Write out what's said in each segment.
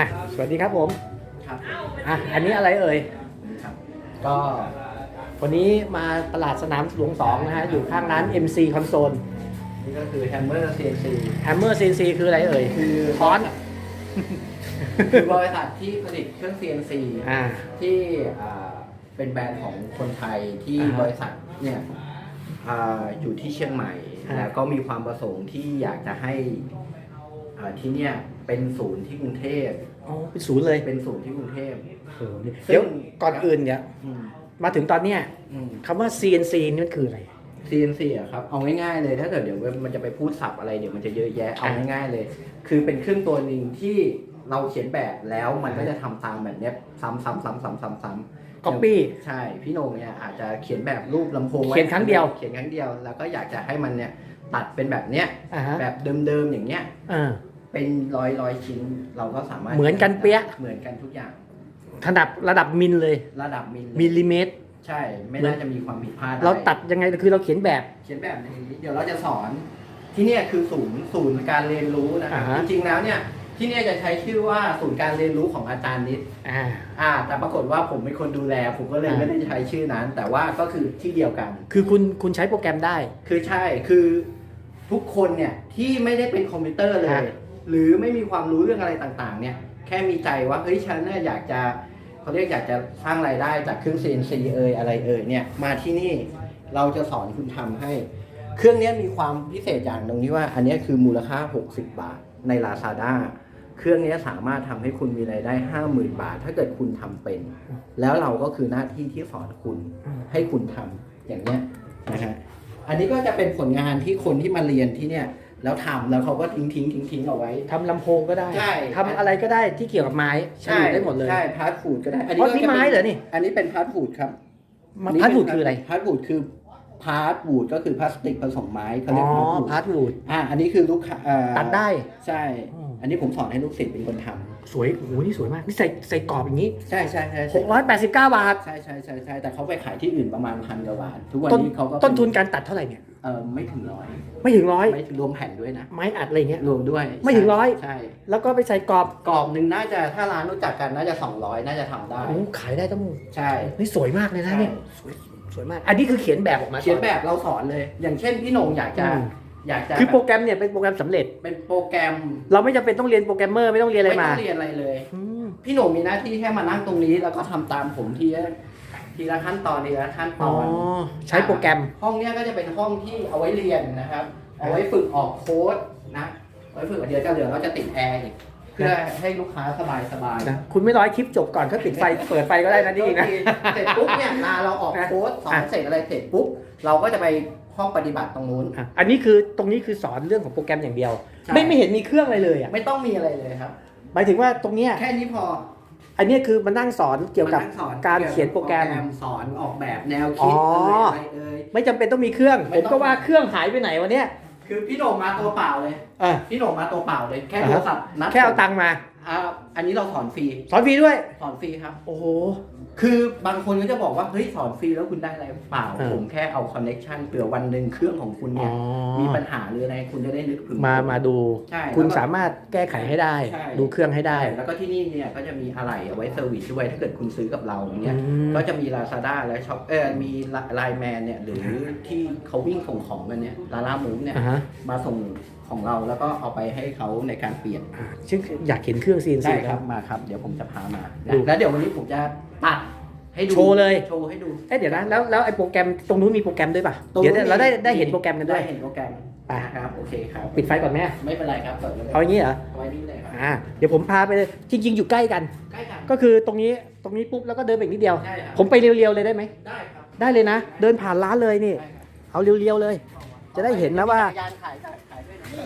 อะสวัสดีครับผมครับอะอันนี้อะไรเอ่ยครับก็วันนี้มาตลาดสนามหลวงสองนะฮะ อยู่ข้างร้าน MC Console นี่ก็คือ Hammer CNC Hammer CNC คืออะไรเอ่ย คือค้อน คือบริษัทที่ผลิตเครื่อง CNC อ่า ที่อ่าเป็นแบรนด์ของคนไทยที่อ่าฮะบริษัทเนี่ยอ่าอยู่ที่เชียงใหม่อ่าแล้วก็มีความประสงค์ที่อยากจะให้อ่าที่เนี่ย เป็นศูนย์ที่กรุงเทพอ๋อเป็นศูนย์เลยเป็นศูนย์ที่กรุงเทพโอ้โหนี่ซึ่งเดี๋ยวก่อนอื่นเนี่ยอืมมาถึงตอนเนี้ยอืม คำว่า CNC นี่มันคืออะไร CNC อะครับเอาง่ายๆเลยถ้าเกิดเดี๋ยวมันจะไปพูดศัพท์อะไรเดี๋ยวมันจะเยอะแยะเอาอะง่ายๆเลย คือเป็นเครื่องตัวหนึ่งที่เราเขียนแบบแล้วมันก็จะทำตามแบบเนี้ยซ้ำๆๆๆๆๆ Copy ใช่พี่โหนงเนี่ยอาจจะเขียนแบบรูปลำโพงไว้เขียนครั้งเดียว เขียนครั้งเดียวแล้วก็อยากจะให้มันเนี่ยตัดเป็นแบบเนี้ยอ่าฮะแบบเดิมๆอย่างเงี้ย อ่า เป็นร้อยร้อยชิ้น เราก็สามารถเหมือนกันเปี้ย เหมือนกันทุกอย่างระดับระดับมิลเลย ระดับมิลมิลลิเมตร ใช่ ไม่น่าจะมีความผิดพลาดอะไรเราตัดยังไงคือเราเขียนแบบ เขียนแบบนี้ เดี๋ยวเราจะสอน ที่เนี่ยคือศูนย์ศูนย์การเรียนรู้นะครับอ่าฮะจริงๆแล้วเนี่ย ที่เนี่ยจะใช้ชื่อว่าศูนย์การเรียนรู้ของอาจารย์นิด อ่า อ่า แต่ปรากฏว่าผมเป็นคนดูแล ผมก็เลยอ่า ไม่ได้ใช้ชื่อนั้น แต่ว่าก็คือที่เดียวกัน คือคุณคุณใช้โปรแกรมได้ คือใช่ คือทุกคนเนี่ยที่ไม่ได้เป็นคอมพิวเตอร์เลย ฮะ หรือไม่มีความรู้เรื่องอะไรต่างๆ เนี่ยแค่มีใจว่าเฮ้ยฉันเนี่ยอยากจะเขาเรียกอยากจะสร้างรายได้จากเครื่อง CNC เอยอะไรเอ่ยเนี่ยมาที่นี่เราจะสอนคุณทำให้ เครื่องนี้มีความพิเศษอย่างตรงที่ว่า อันนี้คือมูลค่า 60 บาทใน Lazada เครื่องนี้สามารถทำให้คุณมีรายได้ 50,000 บาท ถ้าเกิดคุณทำเป็น แล้วเราก็คือหน้าที่ที่สอนคุณให้คุณทำอย่างเนี้ยนะฮะอันนี้ก็จะเป็นผลงานที่คนที่มาเรียนที่เนี่ย แล้วทำแล้วเขาก็ทิ้งทิ้งทิ้งทิ้งเอาไว้ ทำลำโพงก็ได้ใช่ ทำอะไรก็ได้ที่เกี่ยวกับไม้ผลิตได้หมดเลยใช่พาร์ทฟูดก็ได้อ๋อนี่ก็จะป็ไม้เหรอนี่อันนี้เป็นพาร์ทฟูดครับมาพัดหูดคืออะไรพาร์ทฟูดคือพาร์ทวูดก็คือพลาสติกผสมไม้เขาอ๋เรีอยกพาร์ทวูดพาร์ทวูดอ่าอันนี้คือลูกค้าเอ่อตัดได้ ใช่ อืม อันนี้ผมสอนให้ลูกศิษย์เป็นคนทำสวยโอ้โหนี่สวยมากนี่ใส่ใส่กรอบอย่างนี้ ใช่ใช่ใช่ใช่689 บาท ใช่ใช่ใช่ใช่แต่เขาไปขายที่อื่นประมาณพันกว่าบาททุกวันต้นนี้เขาก็ต้นทุนการตัดเท่าไหร่เนี่ย เออไม่ถึงร้อยไม่ถึงร้อยไม่ถึงรวมแผ่นด้วยนะ ไม้อัดอะไรเงี้ยรวมด้วยไม่ถึงร้อยใช่ แล้วก็ไปใส่กรอบกรอบหนึ่งน่าจะถ้าร้านรู้จักกันน่าจะ 200 น่าจะทำได้โอ้โหขายได้ต้องใช่นี่สวยมากเลยนะใช่เนี่ยสวยสวยมาก อันนี้คือเขียนแบบออกมาเขียนแบบเราสอนเลย อย่างเช่นพี่โหนงอยากจะอืมอยากจะคือโปรแกรมเนี่ยเป็นโปรแกรมสำเร็จเป็นโปรแกรม เราไม่จำเป็นต้องเรียนโปรแกรมเมอร์ไม่ต้องเรียนอะไรไม่มาต้องเรียนอะไรเลยอืมพี่โหนงมีหน้าที่แค่มานั่งตรงนี้ แล้วก็ทำตามผมทีละ ทีละขั้นตอนทีละขั้นตอ๋ออนใช้โปรแกรม ห้องเนี้ยก็จะเป็นห้องที่เอาไว้เรียนนะครับ เอาไว้ฝึกออกโค้ดนะไว้ฝึกเดี๋ยวจะเหลือเราจะติดแอร์อีกเพื่อให้ลูกค้าสบายสบายๆ นะคุณไม่ร้อยคลิปจบก่อนก็ปิดไฟ เปิดไฟก็ได้นะนี่อีกนะ เสร็จปุ๊บเนี่ยเวลาเราออกโค้ดสอนเสร็จอะไรเสร็จปุ๊บเราก็จะไปห้องปฏิบัติตรงนู้น อะอันนี้คือตรงนี้คือสอนเรื่องของโปรแกรมอย่างเดียว ใช่ ไม่ไม่เห็นมีเครื่องอะไรเลยอะไม่ต้องมีอะไรเลยครับ หมายถึงว่าตรงเนี้ยแค่นี้พอ อันเนี้ยคือมันนั่งสอนเกี่ยวกับมานั่งสอนการเขียนโปรแกรมสอนออกแบบแนวคิดอ๋ออะไรเอ่ยไม่จำเป็นต้องมีเครื่องไม่ผมต้องก็ว่าเครื่องหายไปไหนวะเนี่ยคือพี่โหน่งมาตัวเปล่าเลยอะพี่โหน่งมาตัวเปล่าเลยแค่อ่าโทฮะรศัพท์นัดแค่เอาตังค์มาอ่าอันนี้เราสอนฟรีสอนฟรีด้วยสอนฟรีครับ โอ้โห คือบางคนก็จะบอกว่าเฮ้ยสอนฟรีแล้วคุณได้อะไรเปล่าเออผมแค่เอาคอนเน็ชันเผื่อวันหนึ่งเครื่องของคุณอ๋เนี่อยมีปัญหาหรืออะไรคุณจะได้นึกถึง มามาดู ใช่คุณแล้วก็สามารถแก้ไขให้ได้ ใช่ ดูเครื่องให้ได้ แล้วก็ที่นี่เนี่ยก็จะมีอะไหล่เอาไว้เซอร์วิสด้วยถ้าเกิดคุณซื้อกับเราอย่างเงี้ยอืม ก็จะมี Lazada และช็อปเออมีไลน์แมนเนี่ยหรือที่เขาวิ่งส่งของกันเนี่ยลาล่ามูฟเนี่ย อ่าฮะ มาส่ง ของเราแล้วก็เอาไปให้เขาในการเปลี่ยนอ่าซึ่งอยากเห็นเครื่อง CNC ได้ครับมาครับ เดี๋ยวผมจะพามาดู แล้วเดี๋ยววันนี้ผมจะตัดให้ดูโชว์เลยโชว์ให้ดู เอ๊ะเดี๋ยวนะแล้วแล้วไอ้โปรแกรมตรงนู้นมีโปรแกรมด้วยป่ะตรงเดี๋ยวนู้นเราได้มีได้เห็นโปรแกรมกันด้วย ได้เห็นโปรแกรมไป นะครับโอเคครับปิดไฟก่อนไหมไม่เป็นไรครับเปิดเลยเอาอย่างนี้เหรอเอาไว้นี่เลยครับอ่าเดี๋ยวผมพาไปเลยจริง ๆ อยู่ใกล้กัน ใกล้กันก็คือตรงนี้ตรงนี้ปุ๊บแล้วก็เดินไปอีกนิดเดียว ใช่ครับผมไปเรียวๆเลยได้ไหมได้ครับได้เลยนะ เดินผ่านร้านเลยนี่ ได้ครับเอาเรียวๆเลย จะได้เห็นนะว่า จักรยานขายได้ขายด้วย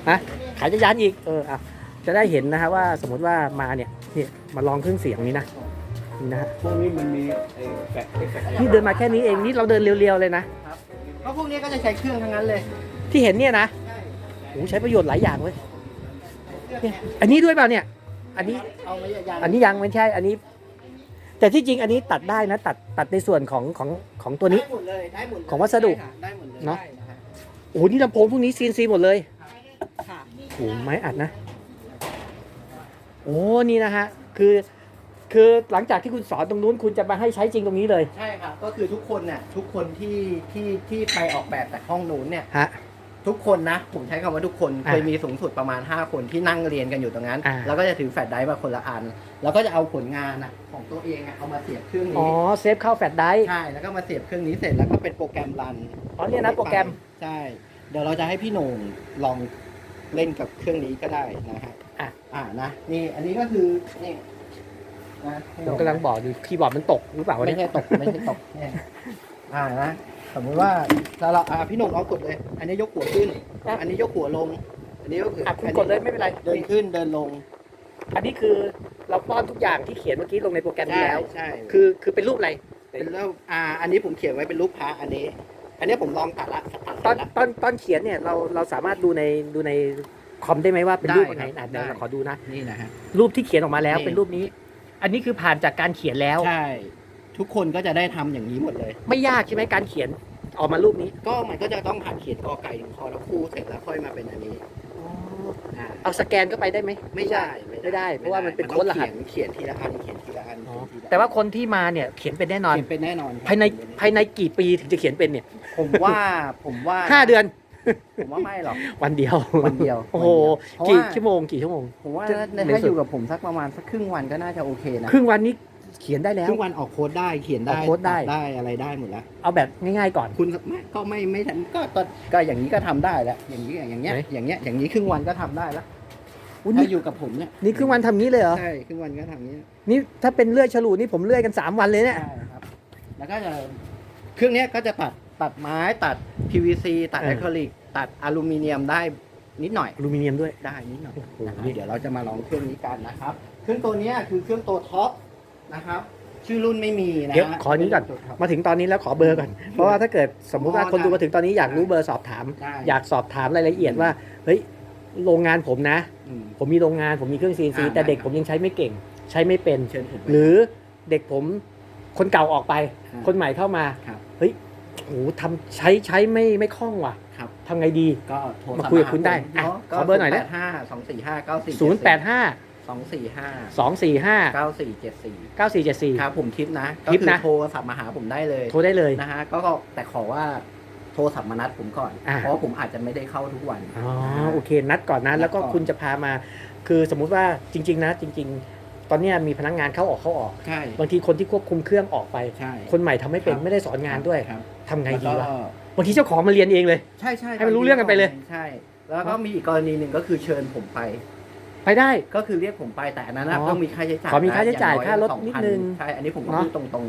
นะฮะขายจักรยานอีกเอออะจะได้เห็นนะฮะว่าสมมติว่ามาเนี่ยนี่มาลองเครื่องเสียงนี้นะนี่นะฮะพวกนี้มันมีไอ้แฟลชไอ้แฟลชนี่เดินมาแค่นี้เองนี่เราเดินเรียวๆเลยนะก็พวกนี้ก็จะใช้เครื่องทั้งนั้นเลย ที่เห็นเนี่ยนะใช่โอ้ใช้ประโยชน์หลายอย่างเว้ยเนี่ยอันนี้ด้วยเปล่าเนี่ย อันนี้เอาไว้ยานอันนี้ยังไม่ใช่อันนี้ แต่ที่จริงอันนี้ตัดได้นะตัดตัดในส่วนของของของตัวนี้ ได้หมดเลยได้หมดเลยของวัสดุ ได้หมดเลยเนอะได้ครับโอ้โหนี่ลำโพงพวกนี้ CNC หมดเลย ค่ะโอ้โหไม้อัดนะ โอ้นี่นะฮะ คือ คือหลังจากที่คุณสอนตรงนู้นคุณจะมาให้ใช้จริงตรงนี้เลย ใช่ครับ ก็คือทุกคนเนี่ยทุกคนที่ที่ที่ไปออกแบบแต่ห้องนู้นเนี่ย ฮะ ทุกคนนะ ผมใช้คำว่าทุกคนอะเคยมีสูงสุดประมาณ 5 คนที่นั่งเรียนกันอยู่ตรงนั้น อะแล้วก็จะถือแฟลชไดรฟ์มาคนละอัน แล้วก็จะเอาผลงานอะของตัวเองอะเอามาเสียบเครื่องอ๋อนี้เซฟเข้าแฟลชไดรฟ์ใช่แล้วก็มาเสียบเครื่องนี้เสร็จแล้วก็เป็นโปรแกรมรัน อ๋อเนี่ยนะโปรแกรม ใช่ เดี๋ยวเราจะให้พี่โหน่งลอง เล่นกับเครื่องนี้ก็ได้นะฮะอะ อ่านะนี่อันนี้ก็คือนี่นะพี่โหผน่มกำลังบอกอยู่คีย์บอร์ดมันตกหรือเปล่าวะไม่เนี่ยใช่ตกไม่ใช่ตกเนี่ยอ่านะสมมติว่าเราเราอ่าพี่โหน่งเอากดเลย อันนี้ยกหัวขึ้น อันนี้ยกหัวลง อันนี้ก็คืออะคุณกดเลยไม่เป็นไรเดินขึ้นเดินลงอันนี้คือเราป้อนทุกอย่างที่เขียนเมื่อกี้ลงในโปรแกรมนี้แล้ว ใช่ คือคือเป็นรูปอะไร เป็นรูปอ่า อันนี้ผมเขียนไว้เป็นรูปพระอันนี้ อันนี้ผมลองตัดละตัดตอนเสร็จละ ตอนตอนเขียนเนี่ยเราเราสามารถดูในดูในคอมได้ไหมว่าเป็นรูปได้ไหนครับอะเดี๋ยวได้ เราขอดูนะ นี่นะฮะ รูปที่เขียนออกมาแล้วนี่ เป็นรูปนี้ อันนี้คือผ่านจากการเขียนแล้ว ใช่ ทุกคนก็จะได้ทำอย่างนี้หมดเลย ไม่ยากใช่ไหมการเขียนออกมารูปนี้ ก็มันก็จะต้องผ่านเขียนกอไก่ถึงคอแล้วคู่เสร็จแล้วค่อยมาเป็นอันนี้อ่า เอาสแกนก็ไปได้ไหมไม่ได้ไม่ได้ เพราะว่ามันเป็นต้โค้องดรหัสเขียนเขียนทีละอันเขียนทีละอันอ๋อเขียนทีละอันแต่ว่าคนที่มาเนี่ยเขียนเป็นแน่นอนเขียนเป็นแน่นอนครับภายในเขียเป็ภายในกี่ปีถึงจะเขียนเป็นเนี่ย ผมว่าผมว่าห้าเดือนผมว่าไม่หรอกวันเดียววันเดียวโอ้โหเพราะกี่ว่าชั่วโมงกี่ชั่วโมงผมว่าจะถ้าเร็วสุดอยู่กับผมสักประมาณสักครึ่งวันก็น่าจะโอเคนะครึ่งวันนี้ เขียนได้แล้วครึ่งวันออกโค้ดได้เขียนได้ออกโค้ดได้ ตัได้อะไรได้หมดแล้ว เอาแบบง่ายๆก่อน คุณไม่ก็ไม่ไม่ทันก็ก็ก็อย่างนี้ก็ทำได้แล้ว อย่างนี้อย่างเงี้ยไหน อย่างเงี้ยอย่างนี้ครึ่งวันก็ทำได้แล้วอุ๊ยถ้านี่อยู่กับผมเนี่ยนี่ครึ่งวันทำงี้เลยเหรอ ใช่ครึ่งวันก็ทำอย่างนี้นี่ถ้าเป็นเลื่อยฉลูนี่ผมเลื่อยกัน 3 วันเลยเนี่ย ใช่ครับ แล้วก็จะเครื่องเนี้ยก็จะตัดตัดไม้ตัด PVC ตัดเออ อะคริลิกตัดอลูมิเนียมได้นิดหน่อย อลูมิเนียมด้วย ได้นิดหน่อยโอ้โหนะครับเดี๋ยวเราจะมาลองเครื่องนี้กันนะครับ เครื่องตัวเนี้ยคือเครื่องตัวท็อป นะครับ ชื่อรุ่นไม่มีนะเดี๋ยวฮะขอนี้ก่อนตัวท็ปมาถึงตอนนี้แล้วขอเบอร์ก่อน เพราะว่าถ้าเกิดสมมุติว่าอ๋อคนดูได้มาถึงตอนนี้อยากรู้เบอร์สอบถาม ได้ อยากสอบถามรายละเอียดว่าเฮ้ยโรงงานผมนะ อืม ผมมีโรงงานผมมีเครื่อง CNC อ่าแต่เด็กได้ผมยังใช้ไม่เก่ง ใช้ไม่เป็น เชิญผมไป หรือเด็กผมคนเก่าออกไป อ่า คนใหม่เข้ามาครับเฮ้ยโหทำใช้ใช้ไม่ไม่คล่องว่ะครับ ทำไงดี ก็โทรมาคุยกับคุณได้อะเนาะขอเบอร์หน่อยนะแปดห้าสองสี่ห้าเก้าสี่ 085 สองสี่ห้า245เก้าสี่เจ็ดสี่9474ครับผมทิปนะก็ทิปคือนะโทรศัพท์มาหาผมได้เลย โทรได้เลยนะฮะก็ก็แต่ขอว่าโทรศัพท์มานัดผมก่อนอ่าเพราะว่าผมอาจจะไม่ได้เข้าทุกวันอ๋อโอเค นัดก่อนนะแล้วก็นัดก่อนคุณจะพามา คือสมมุติว่าจริง ๆ นะ จริง ๆตอนเนี้ยมีพนักงานเข้าออกเข้าออกใช่บางทีคนที่ควบคุมเครื่องออกไปใช่คนใหม่ทำไม่เป็นครับไม่ได้สอนงานด้วยครับทำไงดีแล้ววะก็บางทีเจ้าของมาเรียนเองเลย ใช่ใช่ให้มันรู้เรื่องกันไปเลย ใช่ แล้วก็มีอีกกรณีหนึ่งก็คือเชิญผมไป ไปได้ ก็คือเรียกผมไปแต่อันนั้นนะอ๋อต้องมีค่าใช้จ่ายขอมีค่าใช้จ่ายองค่ารถ2,000นิดนึงใช่อันนี้ผมก็เนอะ พูดตรง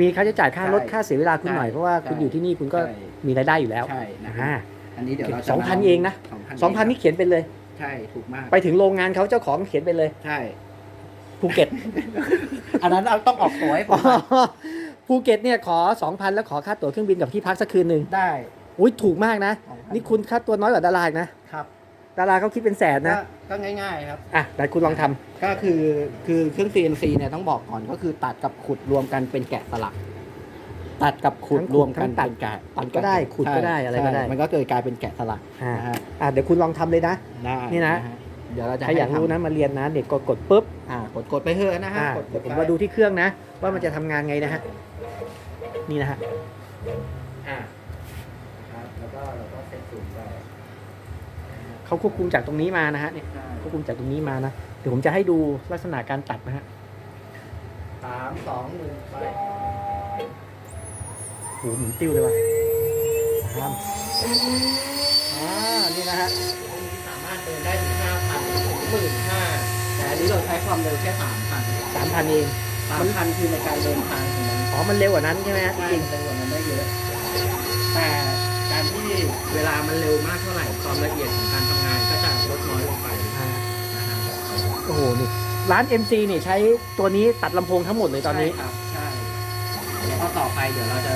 มีค่าใช้จ่ายค่ารถใช่ค่าเสียเวลาคุณหน่อย ใช่เพราะว่าคุณใช่ อยู่ที่นี่คุณๆก็ใช่มีรายได้อยู่แล้วใช่นะอ่า อันนี้เดี๋ยวเราจะสองพันเองนะ2,000สองพันนี่เขียนเป็นเลย ใช่ถูกมากไปถึงโรงงานเขาเจ้าของเขียนไปเลยใช่ ภูเก็ต อันนั้นเราต้องออกตัวให้ผมหน่อยภูเก็ตเนี่ยขอ 2,000 แล้วขอค่าตั๋วเครื่องบินกับที่พักสักคืนหนึ่งได้อุ้ยถูกมากนะ2,000นี่คุณค่าตัวน้อยกว่าดาราอีกนะครับ ดาราเขาคิดเป็นแสนนะก็ก็ง่ายๆครับ อะแต่คุณลองทำก็คือคือเครื่อง CNC เนี่ยต้องบอกก่อนก็คือตัดกับขุดรวมกันเป็นแกะสลัก ตัดกับขุดทั้งขุดรวมกันทั้งตัดเป็นแกะตัดก็ได้ขุดก็ได้ใช่อะไรก็ได้ ใช่มันก็เกิดกลายเป็นแกะสลักอ่านะฮะอะเดี๋ยวคุณลองทำเลยนะ ได้นี่นะ ฮเดี๋ยวเราจะใครอยากให้ทำรู้นะมาเรียนนะเด็กกดกดปุ๊บอ่ากดกดไปเถอะนะฮะอ่ากดกเดี๋ยดวผมไปมาดูที่เครื่องนะ ว่ามันจะทำงานไงนะฮะนี่นะฮะอ่า ครับแล้วก็เราก็เซตศูนย์ไป เขาควบคุมจากตรงนี้มานะฮะเนี่ยใช่ควบคุมจากตรงนี้มานะเดี๋ยวผมจะให้ดูลักษณะการตัดนะฮะสามสองหนึ่งไปโหหมุนติ้วเลยว่ะทำอ่านี่นะฮะตรงนี้สามารถเดินได้ถึงห้าพันถึงหมื่นห้าแต่อันนี้เราใช้ความเร็วแค่สามพันสามพันเองสามพันคือในการเดินทางของมันอ๋อมันเร็วกว่านั้นใช่ไหมฮะจใช่ริงเร็วกว่านั้นได้เยอะแต่การที่เวลามันเร็วมากเท่าไหร่ความละเอียดของการทำงานก็จะลดน้อยลงไป ๆอ่า นะฮะ โอ้โหนี่ร้าน MC เนี่ยใช้ตัวนี้ตัดลำโพงทั้งหมดเลยตอนนี้ ใช่ครับใช่แล้วก็ต่อไปเดี๋ยวเราจะ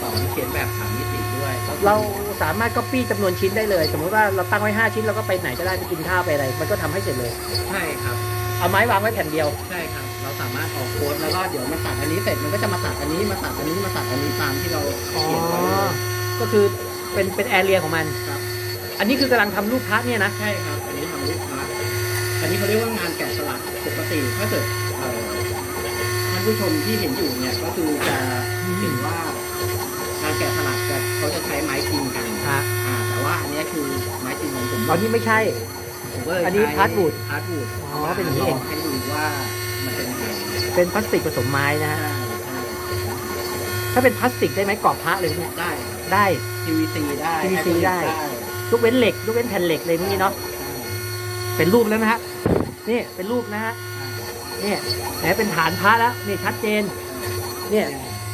สอนเขียนแบบสามมิติด้วยก็คือเราสามารถ copy จำนวนชิ้นได้เลย สมมติว่าเราตั้งไว้ 5 ชิ้นเราก็ไปไหนก็ได้ไปกินข้าวไปอะไร มันก็ทำให้เสร็จเลย ใช่ครับ เอาไม้วางไว้แผ่นเดียว ใช่ครับ เราสามารถออกโค้ดแล้วก็เดี๋ยวมาตัดอันนี้เสร็จมันก็จะมาตัดอันนี้มาตัดอันนี้มาตัดอันนี้ตามที่เราอ๋อ เขียนไว้เลยก็คือเป็นเป็นแอเรียของมัน ครับ อันนี้คือกำลังทำรูปพระเนี่ยนะ ใช่ครับอันนี้ทำรูปพาร์ท อั นนี้เขาเรียกว่างานแกะสลักปกติถ้าเกิดเอ่อท่านผู้ชมที่เห็นอยู่เนี่ยก็คือจะเห็นว่างานแกะสลักจะเขาจะใช้ไม้จริงกันอะอ่าแต่ว่าอันเนี้ยคือไม้จริงของผมตอนนี้ไม่ใช่ ผมก็เลยอันนี้ใช้ hardwood ฮาร์ดวูดอ๋อเป็นอย่างนี้เอง ให้ดูว่ามันเป็นยังไงเป็นพลาสติกผสมไม้นะฮะใช่ใช่ถ้าเป็นพลาสติกได้ไหมกรอบพระเลยเนี่ย ได้ได้ PVC ได้ PVC ได้ยกเว้นเหล็กยกเว้นแผ่นเหล็กเลยพวกนี้เนาะ เป็นรูปแล้วนะฮะ นี่เป็นรูปนะฮะนี่แหมเป็นฐานพระแล้วนี่ชัดเจนเนี่ย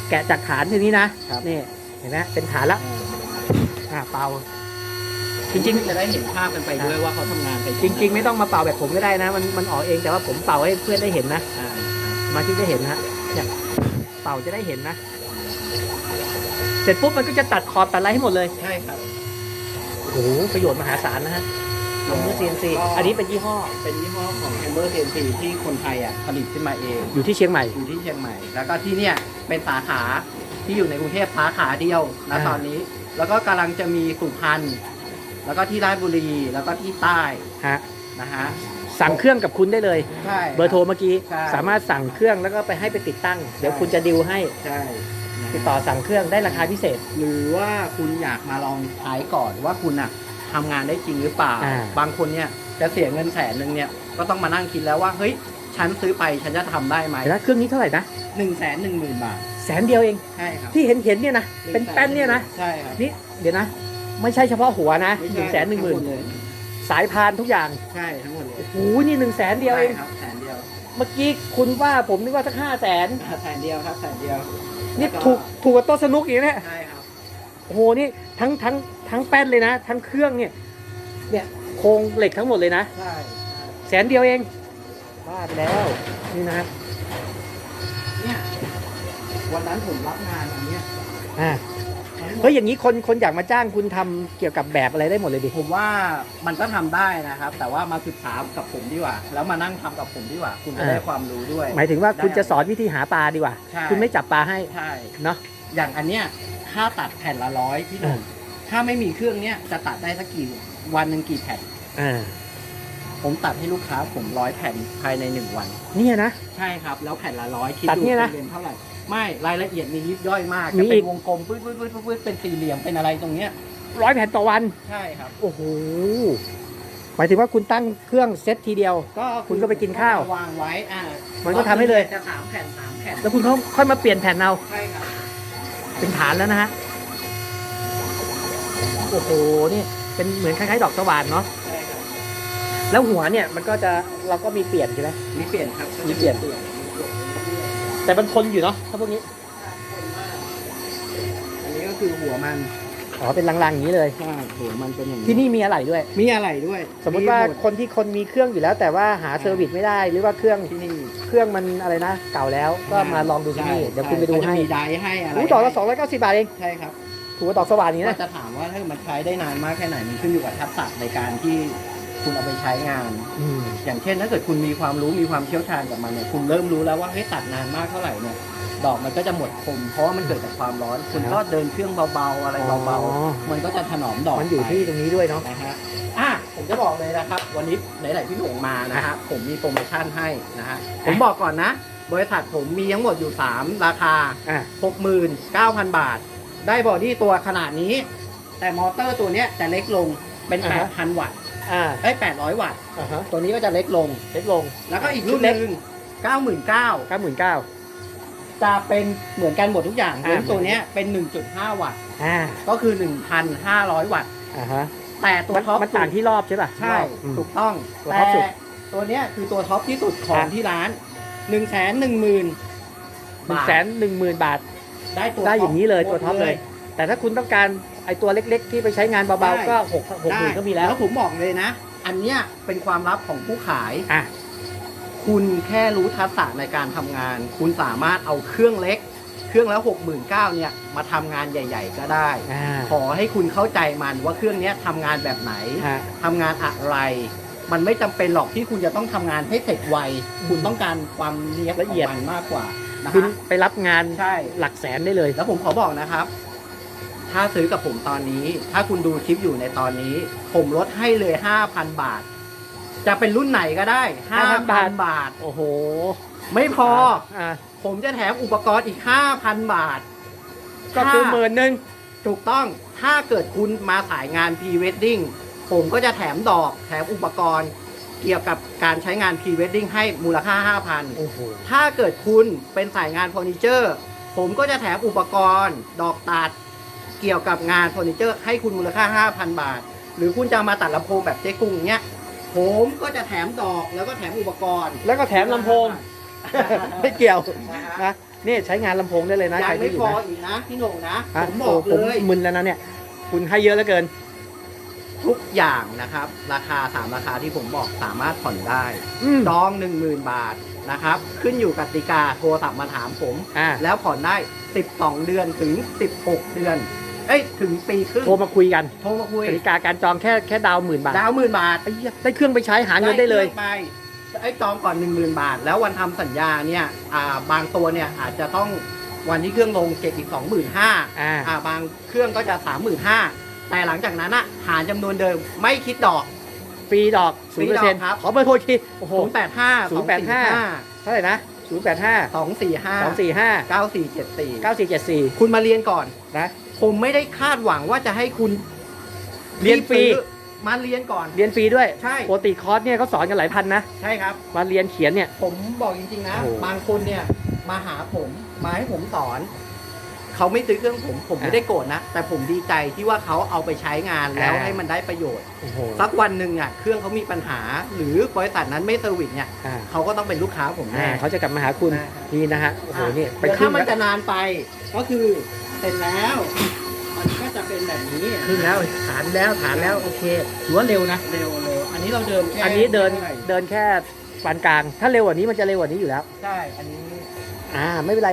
แกะจากฐานทีนี้นะครับ นี่เห็นไหมเป็นฐานแล้วอ่าเป่า จริงจะได้เห็นภาพกันไปด้วยว่าเขาทำงานไปๆจริง ๆ ไม่ต้องมาเป่าแบบผมก็ได้นะ มันมันออกเองแต่ว่าผมเป่าให้เพื่อนได้เห็นนะอ่าสมาชิกได้เห็นนะฮะเนี่ยเป่าจะได้เห็นนะ เสร็จปุ๊บมันก็จะตัดขอบตัดอะไรให้หมดเลย ใช่ครับ โอ้โหประโยชน์มหาศาลนะฮะ ลงมือ CNC อันนี้เป็นยี่ห้อ เป็นยี่ห้อของ Hammer CNC ที่คนไทยอะผลิตขึ้นมาเอง อยู่ที่เชียงใหม่ อยู่ที่เชียงใหม่ แล้วก็ที่เนี่ยเป็นสาขาที่อยู่ในกรุงเทพสาขาเดียวนะอ่าตอนนี้ แล้วก็กำลังจะมีสุพรรณ แล้วก็ที่ราชบุรี แล้วก็ที่ใต้ฮะนะฮะสั่งเครื่องกับคุณได้เลยใช่เบอร์โทรเมื่อกี้ใช่สามารถสั่งเครื่องแล้วก็ไปให้ไปติดตั้ง เดี๋ยวคุณจะดิวให้ใช่นะติดต่อสั่งเครื่องได้ราคาพิเศษ หรือว่าคุณอยากมาลองใช้ก่อนว่าคุณอะ ทำงานได้จริงหรือเปล่า อ่า บางคนเนี่ยจะเสียเงินแสนหนึ่งเนี่ยก็ต้องมานั่งคิดแล้วว่าเฮ้ยฉันซื้อไปฉันจะทำได้ไหมแล้วเครื่องนี้เท่าไหร่นะหนึ่งแสนหนึ่งหมื่นบาทแสนเดียวเอง ใช่ครับที่เห็นเห็นๆเนี่ยนะเป็นแป้นเนี่ยนะใช่ครับนี่เดี๋ยวนะ ไม่ใช่เฉพาะหัวนะไม่หใช่นึ่งแสนหนึ่งหมื่นทั้งดเลยสายพานทุกอย่างใช่ทั้งหมดเลยโอ้โหนี่หนึ่งแสนเดียวเอง ใช่ครับแสนเดียวเมื่อกี้คุณว่าผมนึกว่าสักห้าแสนแสนเดียวครับแสนเดียวนี่แล้วถูกถูกกว่าโต๊ะสนุกอีกนะใช่ครับโอ้โหนี่ทั้งทั้ง ทั้งแป้นเลยนะ ทั้งเครื่องเนี่ย เนี่ยโครงเหล็กทั้งหมดเลยนะ ใช่แสนเดียวเองบ้าไปแล้วนี่นะเนี่ยวันนั้นผมรับงานอันเนี้ยอ่าเฮ้ยอย่างนี้คนคนอยากมาจ้างคุณทำเกี่ยวกับแบบอะไรได้หมดเลยดิผมว่ามันก็ทำได้นะครับ แต่ว่ามาศึกษากับผมดีกว่า แล้วมานั่งทำกับผมดีกว่า คุณจะได้ความรู้ด้วย หมายถึงว่าคุณจะสอนวิธีหาปลาดีกว่า ใช่ คุณไม่จับปลาให้ใช่ เนาะ อย่างอันเนี้ยถ้าตัดแผ่นละร้อยพี่หนุ่ม ถ้าไม่มีเครื่องเนี้ยจะตัดได้สักกี่วันหนึ่งกี่แผ่นอ่าผมตัดให้ลูกค้าผมร้อยแผ่นภายในหนึ่งวัน เนี่ยนะ ใช่ครับ แล้วแผ่นละร้อยคิดตัดดูเนี่ยนะเป็นเท่าไหร่ ไม่รายละเอียดมียิบย่อยมากมีจะเป็อีนกวงกลมปื๊ดปื๊ดปื๊ดปื๊ดปื๊ดเป็นสี่เหลี่ยมเป็นอะไรตรงเนี้ยร้อยแผ่นต่อวัน ใช่ครับ โอ้โห หมายถึงว่าคุณตั้งเครื่องเซตทีเดียว ก็คุณก็ไปกินข้าววางไว้อ่ามันก็ทำให้เลย จะสามแผ่นสามแผ่นแล้วคุณเขาค่อยมาเปลี่ยนแผ่นเอา ใช่ครับ เป็นฐานแล้วนะฮะ โอ้โหนี่เป็นเหมือนคล้ายๆดอกสว่านเนาะใช่ครับแล้วหัวเนี่ยมันก็จะเราก็มีเปลี่ยนใช่ไหม มีเปลี่ยนครับมีเปลี่ยนเปลี่ยนแต่มันทนอยู่เนาะถ้าพวกนี้อันนี้ก็คือหัวมันอ๋อเป็นลังๆอย่างนี้เลยใช่หัวมันเป็นอย่างนี้ที่นี่มีอะไรด้วย มีอะไรด้วยสมมติว่าหดคนที่คนมีเครื่องอยู่แล้ว แต่ว่าหาเซอร์วิสไม่ได้หรือว่าเครื่องที่นี่เครื่องมันอะไรนะ เก่าแล้วก็มาลองดูที่นี่เดี๋ยวคุณไปดูให้ก็จะมีไดร์ให้อะไรอู้ดอกละสองร้อยเก้าสิบบาทเอง ใช่ครับ ถูกกว่าดอกสว่านอย่างนี้ก็นะ จะถามว่าถ้ามันใช้ได้นานมากแค่ไหนมันขึ้นอยู่กับทักษะในการที่คุณเอาไปใช้งาน อืม อย่างเช่นถ้าเกิดคุณมีความรู้มีความเชี่ยวชาญกับมันเนี่ยคุณเริ่มรู้แล้วว่าเฮ้ยตัดนานมากเท่าไหร่เนี่ยดอกมันก็จะหมดคม เพราะว่ามันเกิดจากความร้อน คุณก็เดินเครื่องเบาๆอะไรเบาอ๋อ ๆมันก็จะถนอมดอกมันอยู่ที่ตรงนี้ด้วยเนาะนะฮะอะผมจะบอกเลยนะครับ วันนี้ไหนๆพี่หนุ่มมานะฮะผมมีโปรโมชั่นให้นะฮะผมบอกก่อนนะ บริษัทผมมีทั้งหมดอยู่ 3 ราคา อะ 69,000 บาท ได้บอดี้ตัวขนาดนี้ แต่มอเตอร์ตัวเนี้ยจะเล็กลงเป็น8,000 วัตต์อ่าเอ้ย800 วัตต์ อ่าฮะตัวนี้ก็จะเล็กลง เล็กลงแล้วก็อีกรุ่นหนึ่ง99,000เก้าหมื่นเก้าจะเป็นเหมือนกันหมดทุกอย่างอ่า เว้นตัวเนี้ยเป็น 1.5 วัตต์ อ่าก็คือ 1,500 วัตต์ อ่าฮะแต่ตัวมันท็อปมันต่างที่รอบใช่ป่ะใช่ รอบอืม ถูกต้อง ตัวแต่ท็อปสุดตัวเนี้ยคือตัวท็อปที่สุดของอะ ที่ร้าน1นึ่งแสนหนึ่งหมื่นหนึ่งแสนหนึ่งหมื่นบาท ได้ตัวได้อย่างนี้เลยหมตัวท็อปเลย แต่ถ้าคุณต้องการไอตัวเล็ก ๆ ที่ไปใช้งานเบาๆก็หกหกหมื่นก็มีแล้วแล้วผมบอกเลยนะ อันเนี้ยเป็นความลับของผู้ขายอะคุณแค่รู้ทักษะในการทำงาน คุณสามารถเอาเครื่องเล็ก เครื่องแล้วหกหมื่นเก้าเนี่ยมาทำงานใหญ่ ๆ ก็ได้อ่าขอให้คุณเข้าใจมันว่าเครื่องเนี้ยทำงานแบบไหนฮะทำงานอะไร มันไม่จำเป็นหรอกที่คุณจะต้องทำงานให้เสร็จไว คุณต้องการความเนียบละเอียดของมันมากกว่า นะคุณฮะ ไปรับงานใช่ หลักแสนได้เลย แล้วผมขอบอกนะครับ ถ้าซื้อกับผมตอนนี้ ถ้าคุณดูคลิปอยู่ในตอนนี้ ผมลดให้เลย 5,000 บาท จะเป็นรุ่นไหนก็ได้ 5,000 5,000 บาท โอ้โหไม่พอ อ่าผมจะแถมอุปกรณ์อีก 5,000 บาทก็คือหมื่นหนึ่งถูกต้อง ถ้าเกิดคุณมาสายงาน Pre Wedding ผมก็จะแถมดอก แถมอุปกรณ์ เกี่ยวกับการใช้งาน Pre Wedding ให้มูลค่า 5,000 โอ้โห ถ้าเกิดคุณเป็นสายงานเฟอร์นิเจอร์ ผมก็จะแถมอุปกรณ์ ดอกตัด เกี่ยวกับงานเฟอร์นิเจอร์ ให้คุณมูลค่า 5,000 บาท หรือคุณจะมาตัดลำโพงแบบเจ๊กุ้งเนี้ย ผมก็จะแถมดอกแล้วก็แถมอุปกรณ์แล้วก็แถมลำโพง ไม่เกี่ยวนะนี่ใช้งานลำโพงได้เลยนะยัใครงไม่ที่อยู่พอนะอีกนะพี่โหน่งนะอะผมบอกโผเลมย มึนแล้วนะเนี่ย คุณให้เยอะเหลือเกิน ทุกอย่างนะครับ ราคา 3 ราคาที่ผมบอกสามารถผ่อนได้อืมจอง 10,000 บาทนะครับ ขึ้นอยู่กติกาโทรศัพท์มาถามผม อ่าแล้วผ่อนได้ 12 เดือนถึง 16 เดือน เอ้ย ถึงปีครึ่งโทรมาคุยกันโทรมาคุยกติกาการจองแค่แค่ดาวหมื่นบาทดาวหมื่นบาท ไอ้เหี้ยได้เครื่องไปใช้หาเงินได้เลย ครื่องไปไอ้จองก่อน 10,000 บาท แล้ววันทำสัญญาเนี่ยอ่าบางตัวเนี่ยอาจจะต้องวันที่เครื่องลงเก็บอีก 25,000อ่า อ่าบางเครื่องก็จะ 35,000 แต่หลังจากนั้นอะหารจำนวนเดิมไม่คิดดอก ฟรีดอกฟศูรีนย์เปอร์ดเซ็อนกต์ครับ ขอเบอร์โทรอีกทีโอ้โห 085 085เท่าไหร่นะศูนย์แปดห้า245 สองสี่ห้า9474 เก้าสี่เจ็ดสี่คุณมาเรียนก่อน นะ ผมไม่ได้คาดหวังว่าจะให้คุณเรียนฟรี ซื้อมาเรียนก่อน เรียนฟรีด้วยใช่ ปกติคอร์สเนี่ยเขาสอนกันหลายพันนะ ใช่ครับ มาเรียนเขียนเนี่ย ผมบอกจริงๆนะ โอ้โห บางคนเนี่ยมาหาผมมาให้ผมสอน เขาไม่ซื้อเครื่องผมผมอะไม่ได้โกรธนะ แต่ผมดีใจที่ว่าเขาเอาไปใช้งานแล้วอ่าให้มันได้ประโยชน์ โอ้โห สักวันหนึ่งอะเครื่องเขามีปัญหา หรือบริษัทนั้นไม่เซอร์วิสเนี่ยอ่า เขาก็ต้องเป็นลูกค้าผมอ่าแน่ เขาจะกลับมาหาคุณอ่านี่นะฮะโอ้โหนี่ไปเดี๋ยวครึ่ถ้างมันแล้วจะนานไปก็คือเสร็จแล้ว มันก็จะเป็นแบบนี้ครึ่งแล้วฐานแล้วฐานแล้วโอเคถือว่าเร็วนะ เร็วเร็วอันนี้เราเดินแค่อันนี้เดินท่าไหร่เดินแค่ปานกลาง ถ้าเร็วกว่านี้มันจะเร็วกว่านี้อยู่แล้ว ใช่อันนี้ อ่า ไม่เป็นไร